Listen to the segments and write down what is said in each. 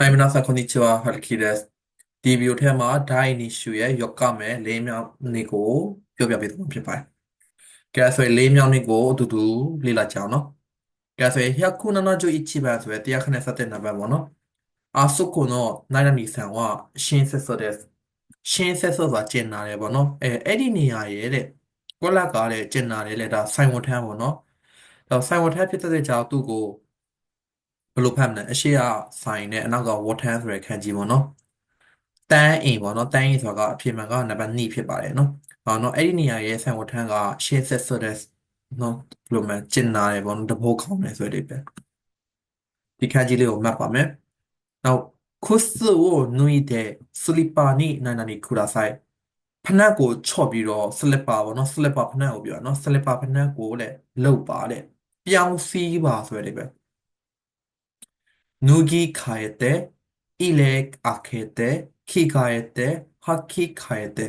はい、皆さん、こんにちは。はるきです。ဒီဗီဒီယိုထဲမှာ dai issue ရဲ့ယောကမဲ့လေးမြောက်နေ့ကိုပြောပြပေးသွားမှာဖြစ်ပါတယ်။ကဲဆိုရင်လေးမြောက်နေ့ကိုအတူတူလေ့လာကြအောင်နော်။ကဲဆိုရင်107一番ဆိုရင်တရားခနဲ့ဆက်တဲ့နံပါတ်ပေါ့နော်။あそこの何々さんは親切です。親切ဆိုတာကျင်နာတယ်ပေါ့နော်။အဲအဲ့ဒီနေရာရဲ့တဲ့ကိုလက်ကတဲ့ကျင်နာတယ်လေဒါဆိုင်ဝန်ထမ်းပေါ့နော်။ဒါဆိုင်ဝန်ထမ်းဖြစ်တဲ့ကြောင့်သူ့ကို ဘယ်လိုဖတ်မလဲအရှိကဆိုင်နဲ့အနောက်က water ဆိုတဲ့ခန်းကြီးပေါ့နော်တန်းအိမ်ပေါ့နော်တန်းအိမ်ဆိုတာကအဖြစ်မှန်ကနံပါတ်2ဖြစ်ပါတယ်နော်ဟောနော်အဲ့ဒီနေရာရဲ့ဆိုင် water က share set ဆိုတဲ့နော်ဘယ်လိုမှကျင်နာတယ်ပေါ့နော်တဘိုးကောင်းတယ်ဆိုတဲ့ပဲဒီခန်းကြီးလေးကိုမှတ်ပါမယ်နောက်ခုစုကိုနွေတဲ့ slipper နိနိုင်နိုင်ခူရာဆိုင်ဖနက်ကိုချော့ပြီးတော့ slipper ပေါ့နော် slipper ဖနက်ကိုပြောနော် slipper ဖနက်ကိုလေလှုပ်ပါလေပြောင်းစီးပါဆိုတဲ့ပဲ nugi kayete, ilek akete, ki kayete, haki kayete.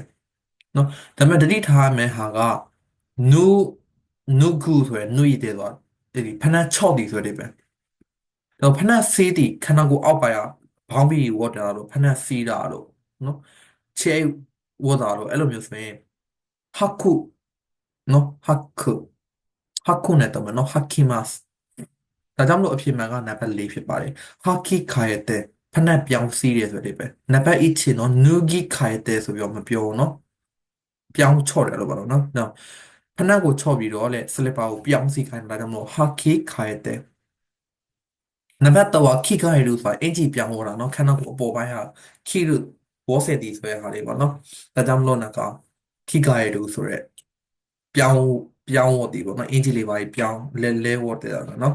နော်ဒါပေမဲ့တတိထားမယ်ဟာကနုနုခုဆိုရယ်နုရည်တဲ့သွားဒီဖဏချော့တီဆိုတဲ့ပဲတော့ဖဏစေးတီခန္ဓာကိုယ်အောက်ပါရဘောင်းပြီးဝတ်တာလို့ဖဏစီးတာလို့နော်ချဲဝတ်တာလို့အဲ့လိုမျိုးဆိုရင်ဟခုနော်ဟခုဟခုနဲ့တော့မနော်ဟခိမတ် ဒါကြောင့်မလို့အဖြစ်မှန်ကနံပါတ်4ဖြစ်ပါတယ်ဟာကီခါရတဲ့ဖနက်ပြောင်းစီးတယ်ဆိုတဲ့ပဲနံပါတ်1ချင်တော့နူဂီခါရတဲ့ဆိုပြီးတော့မပြောဘူးเนาะပြောင်းချော့တယ်လို့ပါတော့เนาะနော်ဖနက်ကိုချော့ပြီးတော့လေစလစ်ပါကိုပြောင်းစီခိုင်းတာကြောင့်မလို့ဟာကီခါရတဲ့နံပါတ်3ကခီခါရလို့ဆိုတာအင်ဂျီပြောင်းဟောတာเนาะခဏကိုအပေါ်ပိုင်းဟာခီလို့ဘောဆက်တီဆိုတဲ့ဟာလေးပေါ့เนาะဒါကြောင့်မလို့နကခီခါရလို့ဆိုရက်ပြောင်းပြောင်းဝတ်တီပေါ့เนาะအင်ဂျီလေးပါပြောင်းလဲလဲဝတ်တယ်เนาะ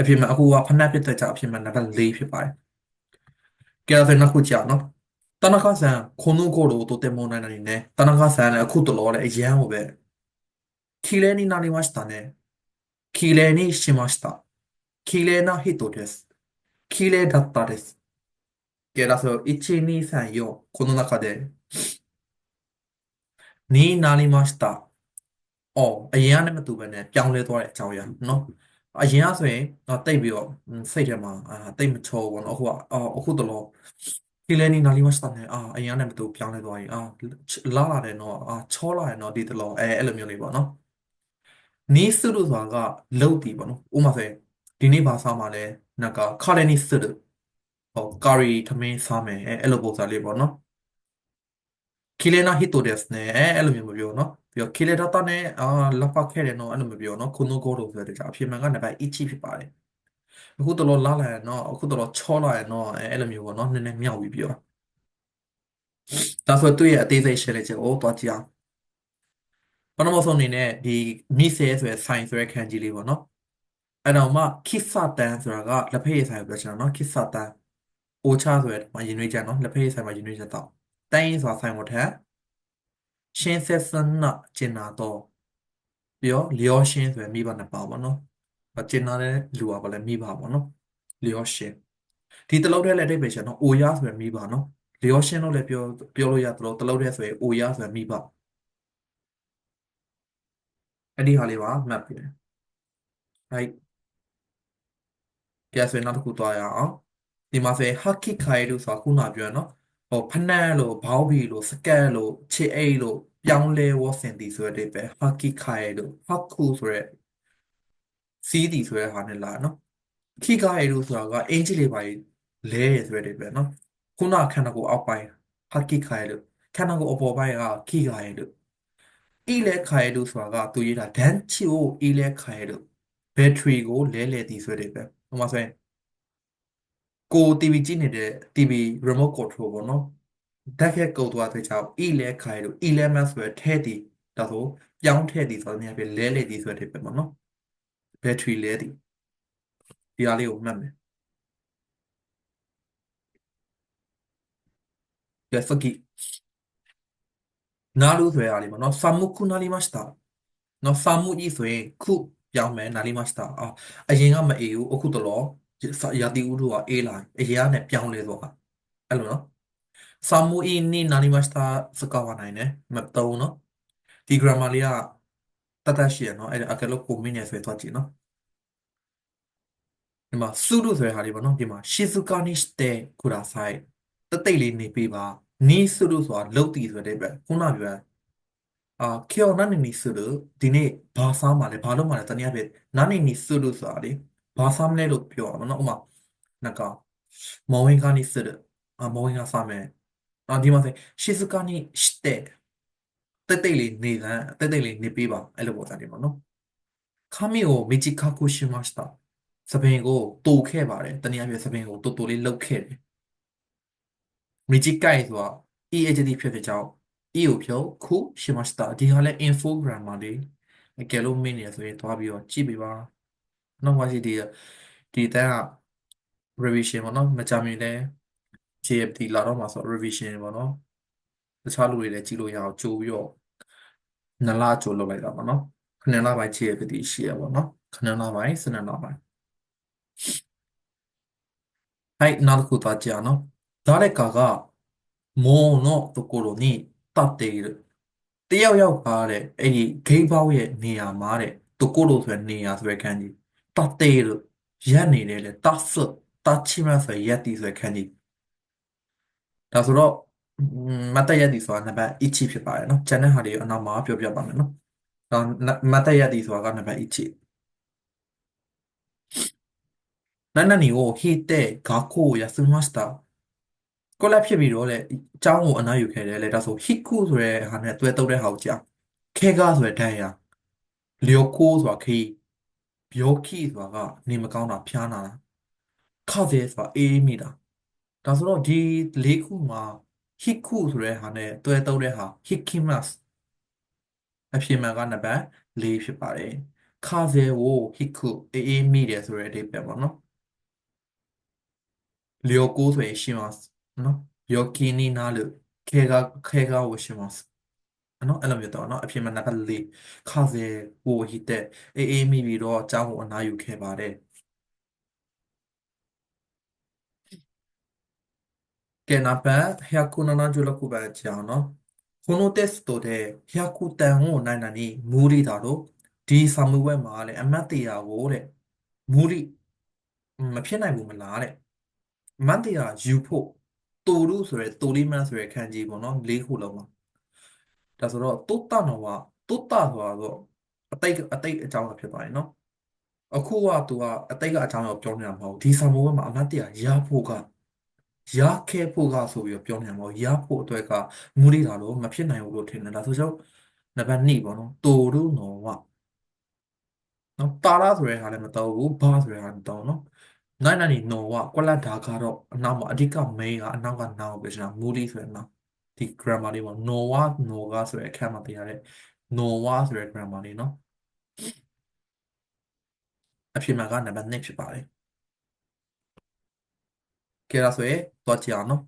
အဖြစ်မှန်အခုကဖနက်ဖြစ်တဲ့ကြောင့်အဖြစ်မှန်နံပါတ်4ဖြစ်ပါတယ်။ကဲဒါဆိုရင်အခုကြာနော်။田中さんこの頃とてもないのにね。田中さんလည်းအခုတလောလည်းအရန်ကိုပဲ綺麗になりましたね。綺麗にしました。綺麗な人です。綺麗だったです。ကဲဒါဆို1 2 3 4この中でになりました။အော်အရင်ကလည်းမတူပဲねပြောင်းလဲသွားတဲ့အကြောင်းအရာနော်။ အရင်ကဆိုရင်တော့တိတ်ပြီးတော့ဟွန်းစိတ်ထဲမှာအာတိတ်မချောဘူးပေါ့နော်အခုကအော်အခုတလောကီလဲနီနာလီမစတာနဲ့အာအရင်ကနဲ့မတူပြောင်းလဲသွားရင်အာလာလာတယ်နော်အာချောလာတယ်နော်ဒီတလောအဲအဲ့လိုမျိုးလေးပေါ့နော်နီးစုလို့ဆိုတာကလုတ်တီပေါ့နော်ဥပမာဆိုရင်ဒီနေ့ဘာစားမှာလဲနကခါလဲနီစုလို့ဟောကာရီထမင်းစားမယ်အဲအဲ့လိုပုံစံလေးပေါ့နော်ကီလဲနာဟီတိုဒက်စ်နဲ့အဲအဲ့လိုမျိုးမပြောနော် ပြီးတော့ကီလဲဒတာနဲ့အာလက်ပတ်ခဲ့တယ်နော်အဲ့လိုမပြောနော်ခုနိုဂိုလို့ဆိုတဲ့ကြာအဖြစ်မှန်ကနံပါတ်1ချီဖြစ်ပါတယ်အခုတလောလာလာရနော်အခုတလောချောလာရနော်အဲအဲ့လိုမျိုးပေါ့နော်နည်းနည်းမြောက်ပြီးပြောဒါဆိုသူ့ရဲ့အသေးစိတ်ရှင်းလိုက်ချက်ကိုတွားကြည့်အောင်ပထမဆုံးအနေနဲ့ဒီမိဆဲဆိုရယ် sign ဆိုရယ်ခန်းကြီးလေးပေါ့နော်အဲ့တော့မှခိဆတန်ဆိုတာကလက်ဖက်ရည်ဆိုင်ကိုပြောချင်တာနော်ခိဆတန်အိုချဆိုရယ်မှာရင်နှွေးကြနော်လက်ဖက်ရည်ဆိုင်မှာရင်နှွေးကြတော့တိုင်းဆိုတာဆိုင်ဝတ်ထက် ရှင်းဆက်စနကျင်နာတော့ပြီးတော့လျောရှင်းဆိုရယ်မိဘနှစ်ပါပေါ့နော်ကျင်နာတဲ့လူကဘာလဲမိဘပေါ့နော်လျောရှင်းဒီတလုံးထဲလည်းအဓိပ္ပာယ်ချက်နော်အိုရဆိုရယ်မိဘနော်လျောရှင်းလို့လည်းပြောပြောလို့ရသလိုတလုံးထဲဆိုရယ်အိုရဆိုရယ်မိဘအဲ့ဒီဟာလေးပါမှတ်ပြီအဲ့ကဲဆိုရင်နောက်တစ်ခုသွားရအောင်ဒီမှာဆိုရင် haki kairu ဆိုတာခုနပြောရနော် ဟိုဖနက်လို့ဘောင်းဘီလို့စကတ်လို့ခြေအိတ်လို့ပြောင်းလဲဝတ်ဆင်တီဆိုတဲ့အဓိပ္ပာယ် haki kairu haku ဆိုရဲစီးတီဆိုတဲ့ဟာနဲ့လာနော်ခိကာယေလို့ဆိုတာကအင်ဂျီလေးပါလဲရဆိုတဲ့ပဲနော်ခုနခန္ဓာကိုယ်အောက်ပိုင်းဟာကိခါယေလို့ခန္ဓာကိုယ်အပေါ်ပိုင်းကခိကာယေလို့အီလဲခါယေလို့ဆိုတာကသူရေးတာဒန်ချီကိုအီလဲခါယေလို့ဘက်ထရီကိုလဲလဲတီဆိုတဲ့ပဲဟိုမှာဆိုရင် ကို TV ကြည့်နေတဲ့ TV remote control ပေါ့နော်ဓာတ်ခဲကုတ်သွားတဲ့ကြောင့်အီလဲခါယေလို့အီလဲမတ်ဆိုတဲ့ထဲတီဒါဆိုပြောင်းထဲတီဆိုတဲ့နေရာပြလဲလဲတီဆိုတဲ့ပဲပေါ့နော်ဘက်ထရီလဲတီဒီအားလေးကိုမှတ်မယ်じゃあ次なるဆိုရလေးပေါ့နော်寒くなりましたနော်寒いဆိုရင်ခုပြောင်းမယ်なりましたအာအရင်ကမအေးဘူးအခုတလော ရာသီဥတုကအေးလာအရာနဲ့ပြောင်းလဲသွားတာအဲ့လိုနော်ဆာမူအီနီနာနီမစတာစကာဝနိုင်တယ်မသုံးနော်ဒီ grammar လေးကတတ်တတ်ရှိရနော်အဲ့ဒါအကယ်လို့ကိုမင်းနေဆွဲသွားကြည့်နော်ဒီမှာစုလို့ဆိုရတာလေးပေါ့နော်ဒီမှာရှီဇူကာနီစတေကူရာဆိုင်တသိပ်လေးနေပေးပါနီးစုလို့ဆိုတာလုတ်တီဆိုတဲ့ပဲခုနပြောအာခေယောနာနီနီစုလို့ဒီနေ့ဘာစားမှာလဲဘာလို့မှာလဲတနည်းအားဖြင့်နာနီနီစုလို့ဆိုတာလေ ဘာစားမလဲလို့ပြောတာပေါ့နော်ဥမာနှစ်ကောင်မော်ဝင်းကနေစတယ်အမော်ဝင်းကစားမယ်အော်ဒီမှာဆိုရှေ့စကနေရှတဲ့တက်တိတ်လေးနေကန်တက်တိတ်လေးနေပေးပါအဲ့လိုပုံစံတွေပေါ့နော်ခါမီကိုမေဂျီကာကိုရှိမစတာစပင်ကိုတူခဲ့ပါတယ်တနည်းအားဖြင့်စပင်ကိုတူတူလေးလှုပ်ခဲ့တယ်မေဂျီကိုင်ဆိုတာ e adjective ဖြစ်တဲ့ကြောင့် e ကိုဖြုတ်ခုရှိမစတာဒီဟာလဲ info grammar တွေအကယ်လို့မင်းနေဆိုရင်သွားပြီးတော့ကြည့်ပေးပါ နောက်မှရှိဒီဒီတန်းက revision ပေါ့နော်မကြမီလဲ JFT လာတော့မှာဆို revision ပေါ့နော်တခြားလူတွေလည်းကြည့်လို့ရအောင်ကြိုးပြီးတော့နှစ်လကြိုးလုပ်လိုက်တာပေါ့နော်ခဏလပိုင်း JFT ရှိရပေါ့နော်ခဏလပိုင်းစနေလပိုင်းはいနောက်တစ်ခုသွားကြည့်အောင်နော်誰かが門のところに立っているတယောက်ယောက်ကတဲ့အဲ့ဒီဂိတ်ဘောက်ရဲ့နေရာမှာတဲ့ところဆိုတဲ့နေရာဆိုတဲ့ခန်းကြီး တတ်သေးလို့ရက်နေတယ်လေတတ်ဆွတ်တတ်ချိမဆိုရက်တီဆိုခန်းကြီးဒါဆိုတော့မတ်တရက်တီဆိုတာနံပါတ်1ချိဖြစ်ပါတယ်နော်ကျန်တဲ့ဟာတွေကိုအနောက်မှာပြောပြပါမယ်နော်ဒါမတ်တရက်တီဆိုတာကနံပါတ်1ချိနန်းနနီကိုဟိတဲ့ဂါကိုရဆူမတ်စတာကိုလက်ဖြစ်ပြီးတော့လေအเจ้าကိုအနားယူခဲ့တယ်လေဒါဆိုဟိကုဆိုတဲ့ဟာနဲ့တွဲတုပ်တဲ့ဟာကိုကြာခဲကားဆိုတဲ့ဓာတ်ရလျောကိုဆိုတာခီး ဘျောခိဆိုတာကနေမကောင်းတာဖျားနာတာခါစေဆိုတာအေးမိတာဒါဆိုတော့ဒီလေးခုမှာ hiku ဆိုတဲ့ဟာနဲ့တွဲတုပ်တဲ့ဟာ hikimas အဖြစ်မှန်ကနံပါတ်4ဖြစ်ပါတယ်ခါစေကို hiku အေးအေးမိတယ်ဆိုတဲ့အဓိပ္ပာယ်ပေါ့နော်旅行ဆိုရင်ရှိますနော်病気になる怪我怪我をします နော်အဲ့လိုမျိုးတော့နော်အဖြစ်မှန်နံပါတ်4ခါစေကိုဟိတဲ့အေးအေးမိပြီးတော့အကြောင်းကိုအနားယူခဲ့ပါတယ်ကဲနောက်ပတ်176番じゃあのこのテストで100点を何々無理だろဒီစာမေးပွဲမှာလေအမတ်တရားကိုတဲ့မူရိမဖြစ်နိုင်ဘူးမလားတဲ့မတ်တရားယူဖို့တူရုဆိုရဲတူလိမန်ဆိုရဲခန်းကြီးပေါ့နော်၄ခုလုံးမှာ ဒါဆိုတော့တုတ္တနောကတုတ္တဆိုတာတော့အတိတ်အတိတ်အကြောင်းဖြစ်သွားတယ်နော်အခုကသူကအတိတ်ကအကြောင်းကိုပြောနေတာမဟုတ်ဒီစာမေးပွဲမှာအမတ်တရားရဖို့ကရခဲ့ဖို့ကဆိုပြီးတော့ပြောနေတာမဟုတ်ရဖို့အတွက်ကမူရိတာလို့မဖြစ်နိုင်ဘူးလို့ထင်တယ်ဒါဆိုကြောင့်နံပါတ်2ပေါ့နော်တူရုနောကနော်တာရဆိုတဲ့ဟာလည်းမတော်ဘူးဘာဆိုတဲ့ဟာမတော်နော်နိုင်နိုင်နော်ကကွက်လက်ဒါကတော့အနောက်မှာအဓိက main ကအနောက်ကနောင်ပဲကျွန်တော် moody ဆိုတဲ့နောက် ဒီ grammar လေးပေါ့ no wa no ga ဆိုတဲ့အခန်းမှာပြရတဲ့ no wa ဆိုတဲ့ grammar လေးเนาะအဖြစ်မှန်ကနံပါတ်1ဖြစ်ပါတယ်ကဲဒါဆိုရင်တော့ကြည့်အောင်เนาะ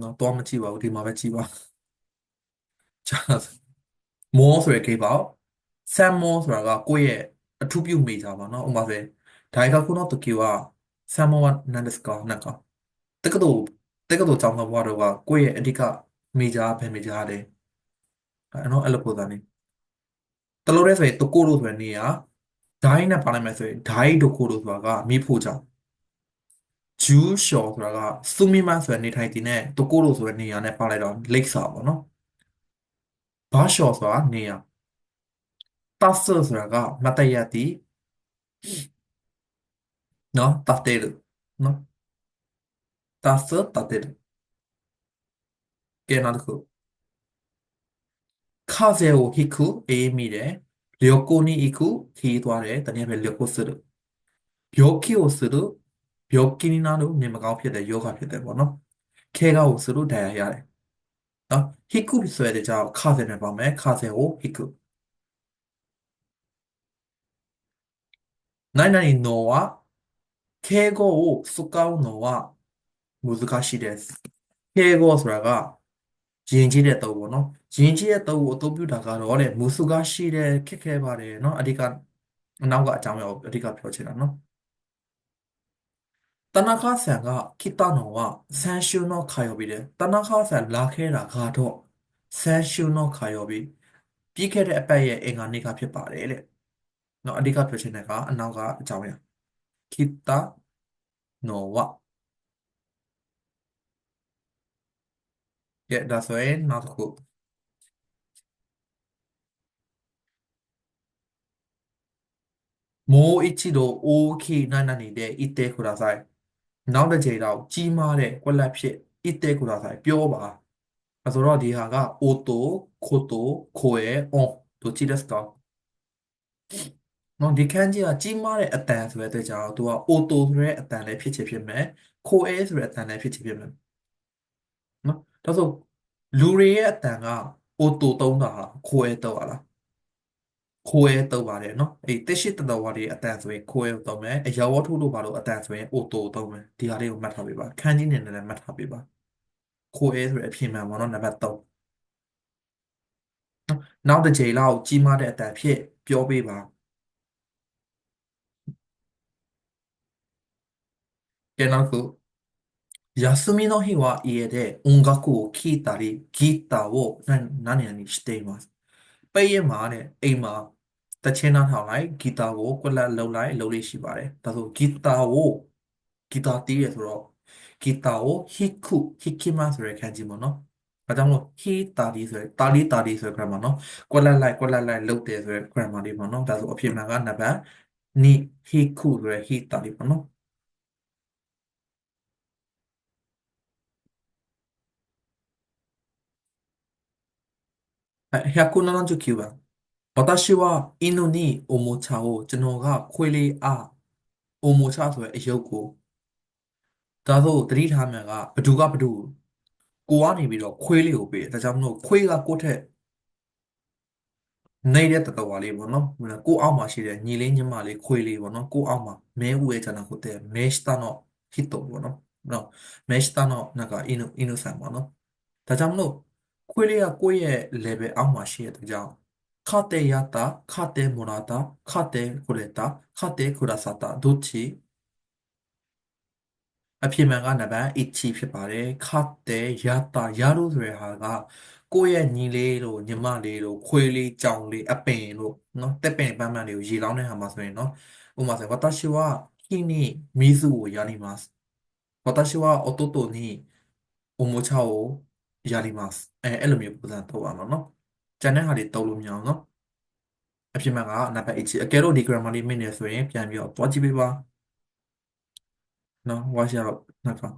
နော်တော့မကြည့်ပါဘူးဒီမှာပဲကြည့်ပါကြာမောဆိုရဲ case ပေါ့ဆမ်မောဆိုတာကကိုယ့်ရဲ့အထူးပြုမိတာပါเนาะဥပမာဆိုရင်ဒါရိုက်တာခုနော်တိုကျိုကဆမ်မောကနန်ဒစကာနကတက္ကသိုလ် တက္ကသိုလ်ကျောင်းသားဘဝတော့ကကိုယ့်ရဲ့အဓိကမေဂျာပဲမေဂျာတယ်အဲ့တော့အဲ့လိုပုံစံနေတလို့ရဲဆိုရင်တကိုလို့ဆိုတဲ့နေရာဒိုင်းနဲ့ပါလိုက်မယ်ဆိုရင်ဒိုင်းတကိုလို့ဆိုတာကမိဖို့ကြောင့်ဂျူးရှော်ဆိုတာကဆူမီမန်ဆိုတဲ့နေထိုင်တည်နဲ့တကိုလို့ဆိုတဲ့နေရာနဲ့ပါလိုက်တော့လိပ်စာပေါ့နော်ဘာရှော်ဆိုတာနေရာတတ်ဆဆိုတာကမတရတည်နော်တတ်တယ်လို့နော် だす、立てる。けなるく。風をひく、意味で、旅行に行く、きいトあれ、ダニアりょこする。病気をする、病気になる、眠が起きて、ヨガ起きで、もの、けがをする、ダイやれ。あ、ひく、それでじゃあ、風のばめ、風をひく。何々のは、敬語を使うのは မူစကားရှိတယ်ဟဲကောဆိုတာကယဉ်ကျေးတဲ့တုံးပေါ့နော်ယဉ်ကျေးတဲ့တုံးကိုအသုံးပြုတာကတော့တဲ့မူစကားရှိတယ်ခက်ခဲပါတယ်နော်အဓိကအနောက်ကအကြောင်းရအဓိကပြောချင်တာနော်တနခါဆန်ကခိတနောဝဆန်ရှုနောခါယောဘီတဲ့တနခါဆန်လာခဲတာကတော့ဆန်ရှုနောခါယောဘီပြီးခဲ့တဲ့အပတ်ရဲ့အင်္ဂါနေ့ကဖြစ်ပါတယ်တဲ့နော်အဓိကပြောချင်တဲ့ကအနောက်ကအကြောင်းရခိတနောဝ ကဲဒါဆိုရင်နောက်တစ်ခုもう一度大きい何々で言ってください。နောက်တစ်ချိန်တော့ကြီးမားတဲ့ကွက်လက်ဖြစ်言ってくださいပြောပါအဲဆိုတော့ဒီဟာက auto koto koe on တို့ကြည့်ですかနော်ဒီခန်းကြီးကကြီးမားတဲ့အတန်ဆိုတဲ့အတွက်ကြောင့်သူက auto ဆိုတဲ့အတန်လည်းဖြစ်ချင်ဖြစ်မယ် koe ဆိုတဲ့အတန်လည်းဖြစ်ချင်ဖြစ်မယ်နော် ဒါဆိုလူတွေရဲ့အတန်က auto သုံးတာဟာ koe သုံးတာလားခိုးရဲတုပ်ပါတယ်နော်အဲ့တက်ရှိတတော်ဝါတွေအတန်ဆိုရင်ခိုးရဲတုပ်မယ်အရာဝတ္ထုတို့ဘာလို့အတန်ဆိုရင်အိုတိုတုပ်မယ်ဒီဟာလေးကိုမှတ်ထားပေးပါခန်းကြီးနေနဲ့လည်းမှတ်ထားပေးပါခိုးရဲဆိုရအဖြစ်မှန်ပါနော်နံပါတ်3နော်နောက်တစ်ချိန်လောက်ကြီးမားတဲ့အတန်ဖြစ်ပြောပေးပါကဲနောက်ခု 休みの日は家で音楽を聴いたり、ギターを何何々しています。ပိတ်ရင်မှာတဲ့အိမ်မှာတချင်းနားထောင်လိုက်ဂီတာကိုကွက်လက်လှုပ်လိုက်လှုပ်လေးရှိပါတယ်ဒါဆိုဂီတာကိုဂီတာတီးရဆိုတော့ဂီတာကိုဟိခုဟိခိမဆိုရခံကြည့်ပါနော်အဲကြောင့်မို့ဟီတာဒီဆိုရတာလီတာဒီဆိုရ grammar နော်ကွက်လက်လိုက်ကွက်လက်လိုက်လှုပ်တယ်ဆိုရ grammar လေးပါနော်ဒါဆိုအဖြစ်မှန်ကနံပါတ်2ဟိခုဆိုရဟီတာဒီပါနော် 179番。私は犬におもちゃをကျွန်တော်ကခွေးလေးအားおもちゃဆိုတဲ့အယုတ်ကိုဒါဆိုတတိထားမြန်ကဘသူကဘသူကိုကနေပြီးတော့ခွေးလေးကိုပေးတယ်ဒါကြောင့်မလို့ခွေးကကိုယ့်ထက်နေတဲ့တတော်လေးပေါ့နော်ကိုအောက်မှာရှိတဲ့ညီလေးညီမလေးခွေးလေးပေါ့နော်ကိုအောက်မှာမဲဦးရဲ့ဂျာနာကိုတဲ့မဲစတာနောဟစ်တိုပေါ့နော်နော်မဲစတာနောနကအင်းအင်းဆန်ပေါ့နော်ဒါကြောင့်မလို့ ခွေးလေးကကိုယ့်ရဲ့ level အောက်မှာရှိတဲ့ကြောင့်ခတ်တဲ့ရတာခတ်တဲ့မိုရာတာခတ်တဲ့ကိုလက်တာခတ်တဲ့ကိုရာစာတာဒုချီအဖြစ်မှန်ကနံပါတ်1ချီဖြစ်ပါတယ်ခတ်တဲ့ရတာရလို့ဆိုရဟာကကိုယ့်ရဲ့ညီလေးတို့ညီမလေးတို့ခွေးလေးကြောင်လေးအပင်တို့နော်တက်ပင်ပန်းပန်းလေးကိုရေလောင်းတဲ့ဟာမှာဆိုရင်နော်ဥပမာဆို私は火に水をやります私は弟におもちゃを ရာဒီမှာအဲအဲ့လိုမျိုးပုံစံသုံးအောင်နော်ကျန်တဲ့ဟာတွေသုံးလို့မရအောင်နော်အဖြစ်မှန်က number 8အကယ်လို့ဒီ grammar လေးမင်းနေဆိုရင်ပြန်ပြီးတော့တွားကြည့်ပေးပါနော် wash out နောက်ပါ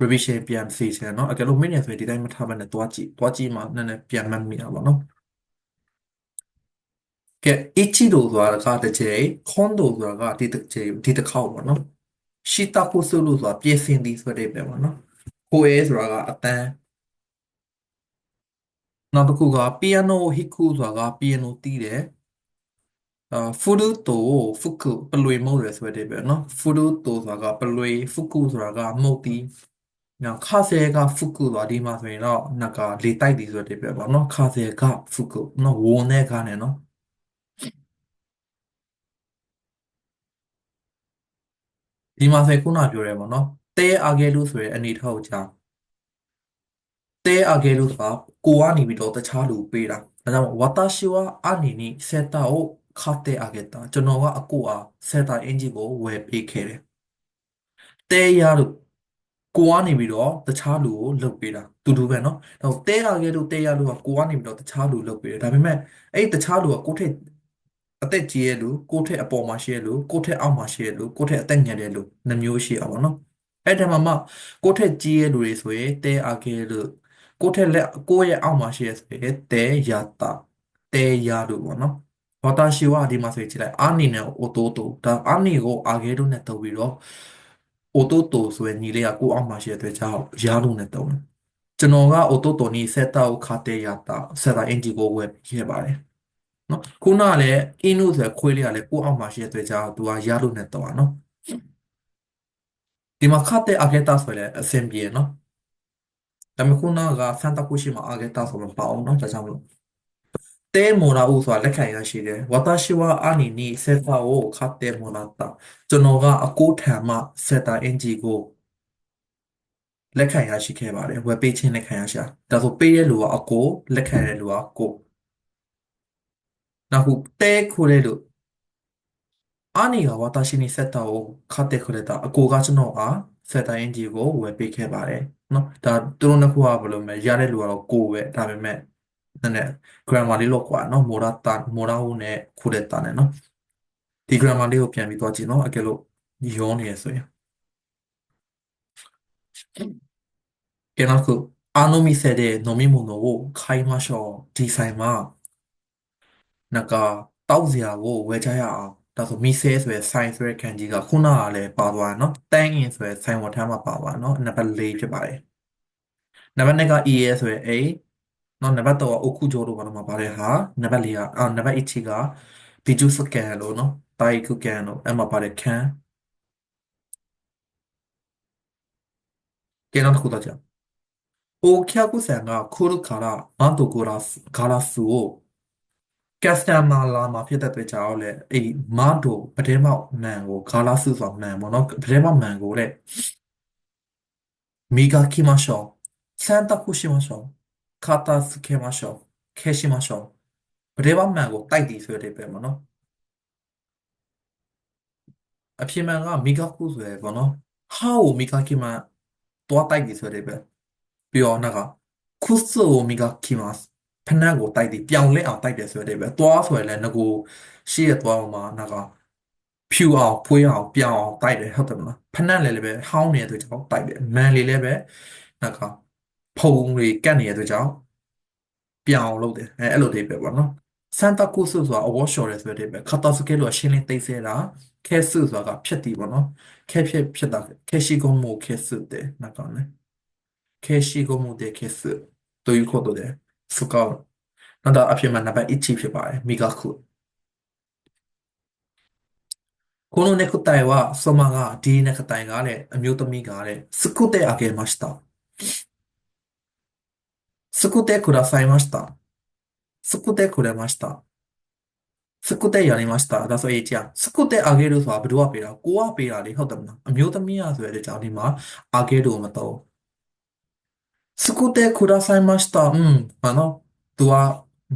revision ပြန်စီစဉ်နော်အကယ်လို့မင်းနေဆိုရင်ဒီတိုင်းမထားဘဲနဲ့တွားကြည့်တွားကြည့်မှနည်းနည်းပြန်မှတ်မိတာပေါ့နော်ကဲ ichi တို့ဆိုတာကတစ်ချိန် kon တို့ဆိုတာကဒီတစ်ချိန်ဒီတစ်ခေါက်ပေါ့နော် shita kusu လို့ဆိုတာပြင်ဆင်သည်ဆိုတဲ့ပဲပေါ့နော် ကိုအဲဆိုတာကအတန်းနောက်တစ်ခုက piano hiku ဆိုတာက piano တီးတယ်အာဖူဒူတိုဖုကုပလွေမုတ်ရယ်ဆိုတဲ့ပဲเนาะဖူဒူတိုဆိုတာကပလွေဖုကုဆိုတာကမုတ်တီးနောက်ခါဆဲကဖုကုဆိုတာဒီမှာဆိုရင်တော့နကလေတိုက်တီဆိုတဲ့ပဲပေါ့เนาะခါဆဲကဖုကုเนาะဝုံနဲ့ကနဲ့เนาะဒီမှာဆိုခုနပြောရဲပေါ့เนาะ တဲအာဂဲလူဆိုရဲအနေထောက်ကြောင်းတဲအာဂဲလူဆိုတာကိုကနေပြီးတော့တခြားလူပေးတာဒါကြောင့်ဝတာရှိဝအနေနဲ့စက်တာကိုခတ်တဲအာဂဲတာကျွန်တော်ကအကိုအားစက်တာအင်ဂျီကိုဝယ်ပေးခဲ့တယ်တဲရလို့ကိုကနေပြီးတော့တခြားလူကိုလုပ်ပေးတာတူတူပဲเนาะတော့တဲအာဂဲလို့တဲရလို့ကကိုကနေပြီးတော့တခြားလူလုပ်ပေးတယ်ဒါပေမဲ့အဲ့တခြားလူကကိုထက်အသက်ကြီးရဲ့လူကိုယ့်ထက်အပေါ်မှာရှိရဲ့လူကိုယ့်ထက်အောက်မှာရှိရဲ့လူကိုယ့်ထက်အသက်ငယ်တဲ့လူနှမျိုးရှိအောင်ပေါ့နော် အဲ့ဒါမှမှကိုယ့်ထက်ကြီးရဲ့လူတွေဆိုရင်တဲအာကေလူကိုယ့်ထက်လက်ကိုယ့်ရဲ့အောက်မှာရှိရဲ့ဆိုရင်တဲယာတာတဲယာလူပေါ့နော်ဝတာရှိဝဒီမှာဆိုကြည့်လိုက်အာနီနဲ့အိုတိုတိုဒါအာနီကိုအာကေတို့နဲ့တုပ်ပြီးတော့အိုတိုတိုဆိုရင်ညီလေးကကိုယ့်အောက်မှာရှိတဲ့အတွက်ကြောင့်ယာလူနဲ့တုပ်တယ်ကျွန်တော်ကအိုတိုတိုနီဆက်တာကိုခါတဲယာတာဆက်တာအင်ဂျီကိုဝယ်ခဲ့ပါတယ်နော်ခုနကလည်းအင်းလို့ဆိုခွေးလေးကလည်းကိုယ့်အောက်မှာရှိတဲ့အတွက်ကြောင့်သူကရလို့နဲ့တော့နော် ဒီမှာခတ်တဲ့အဂက်တာဆိုလည်းအဆင်ပြေနော်ဒါပေမဲ့ခုနကဆန်တာကုရှိမှာအဂက်တာဆိုတော့မပါအောင်နော်ဒါကြောင့်မလို့တဲမိုရာဦးဆိုတာလက်ခံရရှိတယ်ဝတာရှိဝအာနီနီစေတာကိုခတ်တဲမိုရာတာကျွန်တော်ကအကိုထံမှစေတာအင်ဂျီကိုလက်ခံရရှိခဲ့ပါတယ်ဝယ်ပေးခြင်းလက်ခံရရှာဒါဆိုပေးရလူကအကိုလက်ခံရလူကကိုနောက်ခုတဲခိုးတဲ့လို့ အာနီကဝါတာရှိနီစက်တာကိုခတ်တဲ့ခရက်တာအကိုကကျွန်တော်အားစက်တိုင်းအင်ဂျီကိုဝယ်ပေးခဲ့ပါတယ်နော်ဒါသူတို့နှစ်ခုကဘယ်လိုလဲရတဲ့လူကတော့ကိုပဲဒါပေမဲ့နည်းနည်း grammar လေးလောက်กว่าနော်မိုရာတာမိုရာဟိုနဲ့ခိုးတဲ့တာနဲ့နော်ဒီ grammar လေးကိုပြန်ပြီးသွားကြည့်နော်အကယ်လို့ရောနေရဆိုရင်ကဲနောက်ခုအာနိုမီဆက်တဲ့နိုမီမိုနိုကိုခိုင်းမရှော့ဒီဆိုင်မှာနကတောက်စရာကိုဝယ်ကြရအောင် ဒါဆိုမီဆဲဆိုရယ်ဆိုင်ဆိုရယ်ခံကြီးကခုနကလည်းပါသွားတယ်နော်တန်းအင်ဆိုရယ်ဆိုင်ဝတ်ထမ်းမှာပါသွားနော်နံပါတ်၄ဖြစ်ပါတယ်နံပါတ်2က EA ဆိုရယ် A နော်နံပါတ်3က Oku ဂျိုတို့ဘာလို့မှာပါတယ်ဟာနံပါတ်4ကအာနံပါတ်1က Biju Scan လို့နော် Taiku Can လို့အဲ့မှာပါတယ် Can ကဲနောက်တစ်ခုတော့ကြာโอ客さんが来るから窓ガラスガラスを customer လာမှာဖြစ်တဲ့အတွက်ကြောင့်လည်းအဲ့မတို့ပဒဲမောက်နန်ကိုဂါလာစုဆောင်နန်ပေါ့နော်ပဒဲမောက်နန်ကိုတဲ့မိဂါခိမရှောစန်တခုရှိမရှောခါတာစခေမရှောခဲရှိမရှောပဒဲမောက်နန်ကိုတိုက်တည်ဆိုတဲ့ပဲပေါ့နော်အဖြစ်မှန်ကမိဂါခုဆိုရယ်ပေါ့နော်ဟာကိုမိဂါခိမတော့တိုက်တည်ဆိုတဲ့ပဲပြောတော့ကခုဆိုမိဂါခိမ ဖနက်ကိုတိုက်သည်ပြောင်လဲအောင်တိုက်တယ်ဆိုတဲ့ပဲသွားဆိုရင်လည်းငကိုရှေ့ရသွားအောင်မှာနောက်ကဖြူအောင်ဖွေးအောင်ပြောင်အောင်တိုက်တယ်ဟုတ်တယ်မလားဖနက်လည်းလည်းပဲဟောင်းနေတဲ့အတွက်ကြောင့်တိုက်တယ်မန်လေးလည်းပဲနောက်ကဖုံတွေကတ်နေတဲ့အတွက်ကြောင့်ပြောင်လုပ်တယ်အဲအဲ့လိုတွေပဲပေါ့နော်စန်တာကုဆုဆိုတာ award show တယ်ဆိုတဲ့ပဲခတ်တာစကေလို့ရှင်းလင်းသိစေတာခဲဆုဆိုတာကဖြစ်တည်ပေါ့နော်ခဲဖြစ်ဖြစ်တာခဲရှိကုန်မှုခဲဆုတယ်နောက်ကလည်းခဲရှိကုန်မှုတဲ့ခဲဆုတို့ယူခေါ်တော့တယ် で使う。なんだ、အဖြစ်မှနံပါတ်1ဖြစ်ပါတယ်။磨く。このネクタイは、ソマが D ネクタイがね、アミュートミがね、作ってあげました。作ってくださいました。作ってくれました。作ってやりました။ဒါဆိုရင်ကြာ作ってあげるဆိုတာဘယ်သူကပေးတာကိုကပေးတာလေဟုတ်တယ်မလားအမျိုးသမီးရဆိုရတဲ့ကြောင့်ဒီမှာあげるမ စကူတဲကူဒါဆိုင်မတ်စတာอืมဘာနော် तू က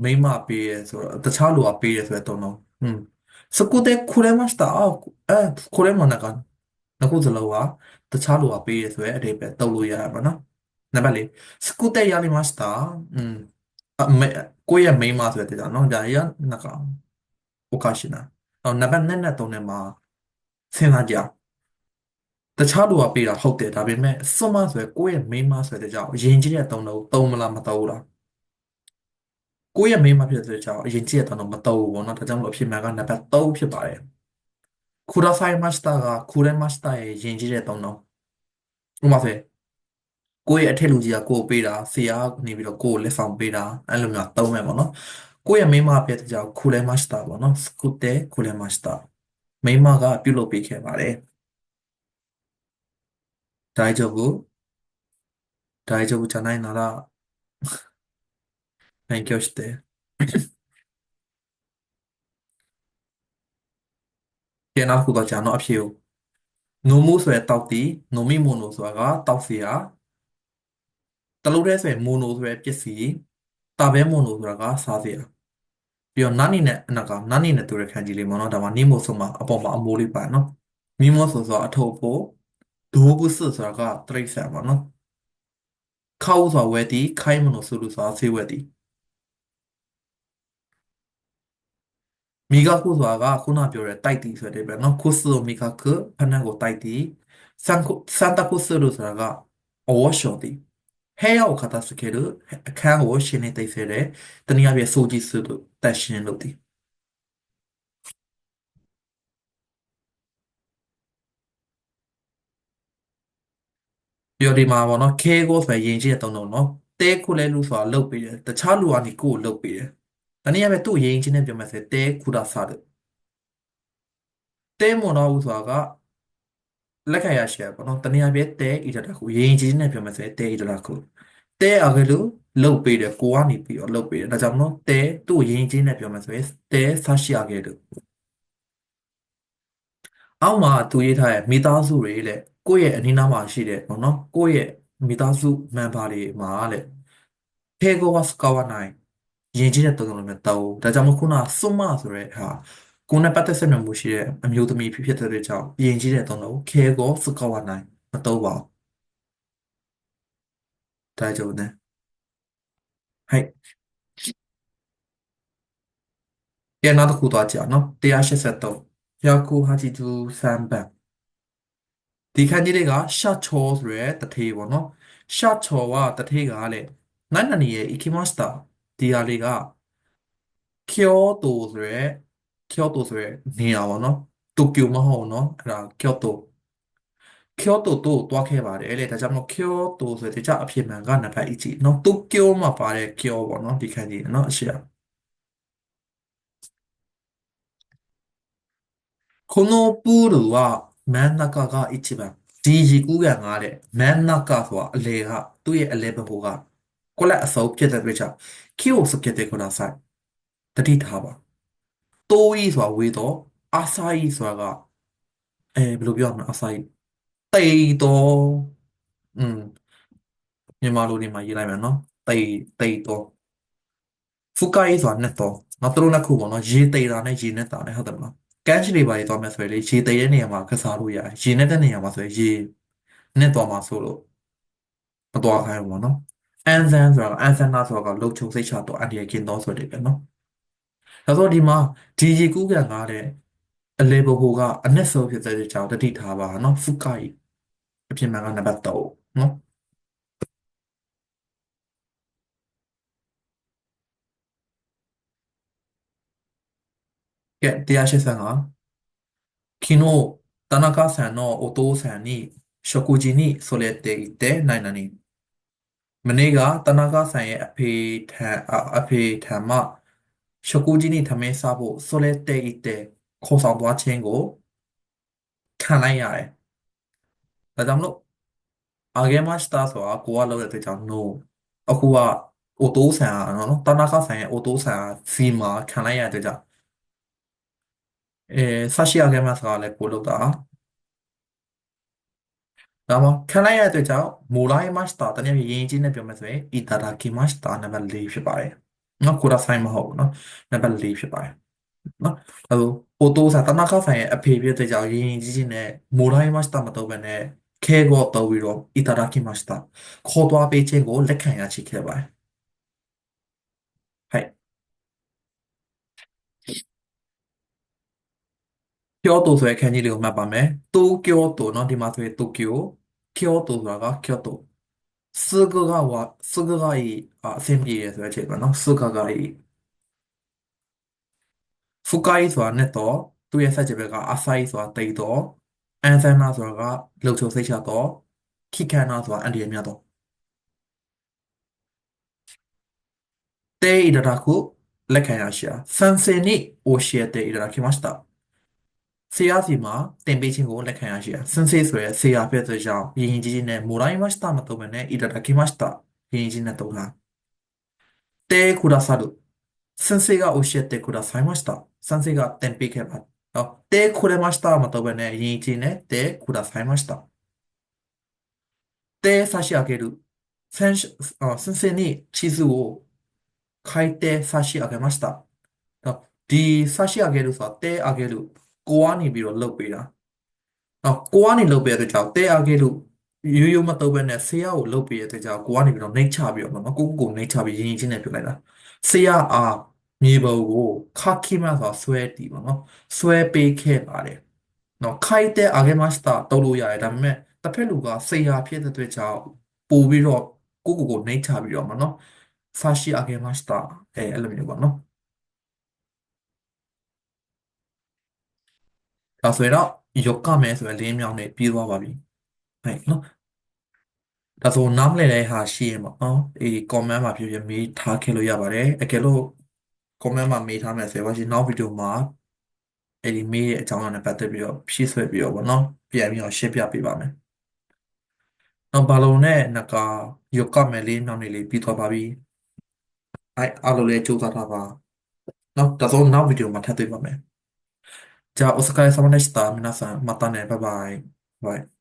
မိမပေးရဲဆိုတော့တခြားလူကပေးရဲဆိုတော့တော့อืมစကူတဲကူရဲမတ်စတာအော်အဲကူရဲမနကန်နောက်စလောကတခြားလူကပေးရဲဆိုရဲအတိပဲတုတ်လို့ရတာပေါ့နော်နံပါတ်၄စကူတဲရလိမတ်စတာอืมအမေကိုရဲ့မိမဆိုတဲ့တာနော်ဒါရနကောင်โอคาชินาနောက်နံပါတ်နဲ့နဲ့သုံးနဲ့မှာစဉ်းစားကြ တခြားလူကပေးတာဟုတ်တယ်ဒါပေမဲ့စွန့်မဆိုရယ်ကိုယ့်ရဲ့မိန်းမဆိုတဲ့ကြောင့်အရင်ကြီးတဲ့အတုံးတော့တုံးမလားမတုံးလားကိုယ့်ရဲ့မိန်းမဖြစ်တဲ့ကြောင့်အရင်ကြီးတဲ့အတုံးတော့မတုံးဘူးပေါ့နော်ဒါကြောင့်မလို့အဖြစ်မှန်ကနံပါတ်3ဖြစ်ပါတယ်ခူရာဆိုင်မတ်စတာကခူရဲမတ်စတာရဲ့ရင်ကြီးတဲ့အတုံးတော့ဥပမာဆိုရယ်ကိုယ့်ရဲ့အထက်လူကြီးကကိုယ်ပေးတာဆရာကနေပြီးတော့ကိုယ်လက်ဆောင်ပေးတာအဲ့လိုမျိုးတုံးမယ်ပေါ့နော်ကိုယ့်ရဲ့မိန်းမဖြစ်တဲ့ကြောင့်ခူရဲမတ်စတာပေါ့နော်စကူတဲခူရဲမတ်စတာမိန်းမကပြုတ်လုပ်ပေးခဲ့ပါတယ် 大丈夫大丈夫じゃないなら勉強してကဲနောက်တစ်ခုတော့ကြာတော့အဖြေကိုနိုမိုဆိုရယ်တောက်တီနိုမီမိုနိုဆိုတာကတောက်စီယာတလုံးတည်းဆိုရင်မိုနိုဆိုရယ်ပစ္စည်းတာဘဲမိုနိုဆိုတာကစားစရာပြီးတော့နာနီနဲ့အနကနာနီနဲ့တူရခန်းကြီးလေးပေါ့နော်ဒါမှနီမိုဆိုမှအပေါ်မှာအမိုးလေးပါနော်မီမိုဆိုဆိုတာအထုပ်ဖို့ ဒူဝကုစုဆိုတာကတရိတ်ဆန်ပါနော်ခောက်ဆိုဝဲတီခိုင်းမလို့ဆိုလို့ဆိုတာဆေးဝဲတီမိဂါကုဆိုတာကခုနပြောတဲ့တိုက်တီဆိုတဲ့ပဲနော်ခုစုမိဂါကဖနန်ကိုတိုက်တီစန်ကိုစန်တကုစုလို့ဆိုတာကအဝရှော်တီဟဲရောက်ခတာစကေလို့အခန်းကိုရှင်းနေတိတ်ဆဲတယ်တနည်းအားဖြင့်စိုးကြည့်စုလို့တက်ရှင်းလို့တီ ပြောဒီမှာပေါ့နော်ခဲကိုဆိုရင်ရင်ကြီးတဲ့တုံးတုံးနော်တဲခုလဲလူဆိုတာလုတ်ပြီးတယ်တခြားလူကနေကိုယ်ကိုလုတ်ပြီးတယ်တနည်းအားဖြင့်သူ့ရင်ချင်းနဲ့ပြောမှဆိုတဲခုတာစားတယ်တဲမွန်တော့ဘူးဆိုတာကလက်ခံရရှိရပေါ့နော်တနည်းအားဖြင့်တဲဣဒတာခုရင်ချင်းနဲ့ပြောမှဆိုတဲဣဒတာခုတဲအကလူလုတ်ပြီးတယ်ကိုကနေပြီးတော့လုတ်ပြီးတယ်ဒါကြောင့်မလို့တဲသူ့ရင်ချင်းနဲ့ပြောမှဆိုရင်တဲဆရှိရခဲ့တယ်အောက်မှာသူရေးထားတဲ့မိသားစုတွေလေ ကိုယ့်ရဲ့အနီးနားမှာရှိတဲ့ပေါ့နော်ကိုယ့်ရဲ့မိသားစု member တွေမှာလေ敬語は使わない ယဉ်ကျေးတဲ့သုံးလုံးနဲ့တောင်းဒါကြောင့်မို့ခုနစွမဆိုတဲ့ဟာကိုယ်နဲ့ပတ်သက်ဆက်နွယ်မှုရှိတဲ့အမျိုးသမီးဖြစ်ဖြစ်တဲ့ကြောင့်ယဉ်ကျေးတဲ့သုံးလုံးခဲကိုစကောဝနိုင်မတော့ပါဘူး大丈夫ね。はい。で、နောက်တစ်ခုသွားကြအောင်နော်183 183番 ဒီခန်းကြီးတွေကရှာချောဆိုရဲတထေးပေါ့နော်ရှာချောကတထေးကလည်းငါနန်နီရဲ့အီကီမတ်စတာဒီဟာတွေကကျောတိုဆိုရဲကျောတိုဆိုရဲနေရာပေါ့နော်တိုကျိုမဟုတ်နော်အဲ့ဒါကျောတိုကျောတိုတို့တွားခဲ့ပါတယ်လေဒါကြောင့်မို့ကျောတိုဆိုတဲ့ကြအဖြစ်မှန်ကနံပါတ်1ကြည့်နော်တိုကျိုမှာပါတဲ့ကျောပေါ့နော်ဒီခန်းကြီးနော်အရှိရこのプールは မန်နကာကအိချီဘန်ဒီရီကူးကန်ကတဲ့မန်နကာဆိုတာအလေကသူ့ရဲ့အလေဘဟိုကကိုလက်အစုပ်ဖြစ်တဲ့ပြချခီယိုစကတဲ့ခုနဆိုင်တတိထားပါတိုးကြီးဆိုတာဝေတော့အာစာကြီးဆိုတာကအဲဘယ်လိုပြောရမလဲအာစာကြီးတိတ်တော့อืมမြန်မာလိုနေမှာရေးလိုက်မယ်နော်တိတ်တိတ်တော့ဖူကာကြီးဆိုတာနဲ့တော့ငါတို့နှစ်ခုပေါ့နော်ရေးတိတ်တာနဲ့ရေးနဲ့တာနဲ့ဟုတ်တယ်မလား ကမ်းခြေတွေပါတွေသွားမယ်ဆိုရင်လေရေတိတ်တဲ့နေရာမှာကစားလို့ရတယ်ရေနဲ့တဲ့နေရာမှာဆိုရင်ရေနဲ့သွားမှာဆိုလို့မသွားခိုင်းဘူးပေါ့နော်အန်ဆန်ဆိုတာအန်ဆန်နာဆိုတာကလုံချုံစိတ်ချတော့အန်ဒီရကင်းတော့ဆိုတယ်ပဲနော်ဒါဆိုဒီမှာဒီရေကူးကန်ကားတဲ့အလေဘိုကအနက်ဆုံးဖြစ်တဲ့ကြောင့်တတိထားပါနော်ဖူကာကြီးအပြင်မှာကနံပါတ်3နော် ကဲ185昨日、田中さんのお父さんに食事に連れて行って何々。မနေ့က田中さんရဲ့အဖေထံအဖေထံမှ食事にထမင်းစားဖို့ဆိုလဲတဲ့いてခေါ်ဆောင်သွားခြင်းကိုခံလိုက်ရတယ်။ဒါကြောင့်မလို့あげましたဆိုတာကိုကလုပ်တဲ့အတွက်ကြောင့် no အခုကお父さんနော်田中さんရဲ့お父さんစီမှာခံလိုက်ရတဲ့အတွက်ကြောင့် အဲဆရှိရခဲ့မှာဆိုတာလည်းကိုလုပ်တာဒါမှခံလိုက်ရတဲ့အတွက်ကြောင့်မိုလိုက်မတ်စတာတနည်းပြရင်းချင်းနဲ့ပြောမယ်ဆိုရင်အီတာရာကီမတ်စတာနံပါတ်၄ဖြစ်ပါတယ်နော်ကိုရာဆိုင်မဟုတ်ဘူးနော်နံပါတ်၄ဖြစ်ပါတယ်နော်အဲလိုပိုတိုးစာတနခါဆိုင်ရဲ့အဖေပြတဲ့ကြောင့်ရင်းရင်းချင်းနဲ့မိုလိုက်မတ်စတာမတော့ဘဲနဲ့ခဲကောတော့ပြီးတော့အီတာရာကီမတ်စတာခေါ်သွားပေးခြင်းကိုလက်ခံရရှိခဲ့ပါတယ် 京都ဆိုတဲ့ခန်းကြီးလေးကိုမှတ်ပါမယ်တိုကျိုတိုเนาะဒီမှာဆိုရင်တိုကျို京都ဆိုတာက京都すぐがわすぐがいいあအဆင်ပြေရဆိုတဲ့အချိန်ပါเนาะすぐがいい深いဆိုတာနဲ့တော့သူ့ရဲ့ဆက်ကြဘက်က浅いဆိုတာတိတ်တော့အန်ဆန်နာဆိုတာကလှုပ်ချုံစိတ်ချတော့ခိခန္နာဆိုတာအန်ဒီရမြတ်တော့တေイダラクလက်ခံရရှာဆန်စင်に教えていただきました ဆရာစီမှာတင်ပေးခြင်းကိုလက်ခံရရှိရစင်စေးဆိုရဲဆရာဖြစ်တဲ့ကြောင့်ယဉ်ကြီးကြီးနဲ့မိုရိုင်းမတ်တာမတော့ဘဲနဲ့ဣဒတာကိမတ်တာယဉ်ကြီးနဲ့တော့လားတဲကူဒါဆာဒုစင်စေးက教えてくださいましたစင်စေးကတင်ပေးခဲ့ပါတော့တဲくれましたမတော့ဘဲနဲ့ယဉ်ကြီးနဲ့တဲくださいましたတဲ差し上げる先先生に地図を書いて差し上げましたဒီ差し上げるဆိုတာတဲあげる ကိုကနေပြီးတော့လှုပ်ပေးတာနော်ကိုကနေလှုပ်ပေးတဲ့ကြောင့်တဲအားခဲ့လို့ရိုးရိုးမတော့ဘဲနဲ့ဆရာကိုလှုပ်ပေးတဲ့ကြောင့်ကိုကနေပြီးတော့နှိမ့်ချပြီးတော့နော်ကိုကိုကိုနှိမ့်ချပြီးရင်းရင်းချင်းနဲ့ပြလိုက်တာဆရာအားမြေပုံကိုခါခိမဆိုဆွဲတီးပါနော်ဆွဲပေးခဲ့ပါတယ်နော်ခိုက်တဲ့အာဂေမစတာတုံးလို့ရတယ်ဒါပေမဲ့တစ်ဖက်လူကဆရာဖြစ်တဲ့အတွက်ကြောင့်ပို့ပြီးတော့ကိုကိုကိုနှိမ့်ချပြီးတော့မနော်ဆာရှိအာဂေမစတာအဲအဲ့လိုမျိုးပါနော် ဒါဆိုရင်တော့ယောကမယ်ဆိုရင်လေးမြောက်နဲ့ပြီးသွားပါပြီဟဲ့နော်ဒါဆိုနားမလည်တဲ့ဟာရှိရင်ပေါ့နော်အေး comment မှာဖြစ်ဖြစ်မေးထားခဲ့လို့ရပါတယ်အကယ်လို့ comment မှာမေးထားမယ်ဆိုရင်နောက်ဗီဒီယိုမှာအဲ့ဒီမေးရဲ့အကြောင်းအရာနဲ့ပတ်သက်ပြီးတော့ဖြည့်ဆွဲပြီးတော့ပေါ့နော်ပြန်ပြီးတော့ရှင်းပြပေးပါမယ်နောက်ဘာလုံးနဲ့နကယောကမယ်လေးမြောက်နေလေးပြီးသွားပါပြီအဲ့အားလုံးလည်းကြိုးစားထားပါနော်ဒါဆိုနောက်ဗီဒီယိုမှာထပ်တွေ့ပါမယ် じゃあ、お疲れ様でした。皆さん、またね。バイバイ。バイ。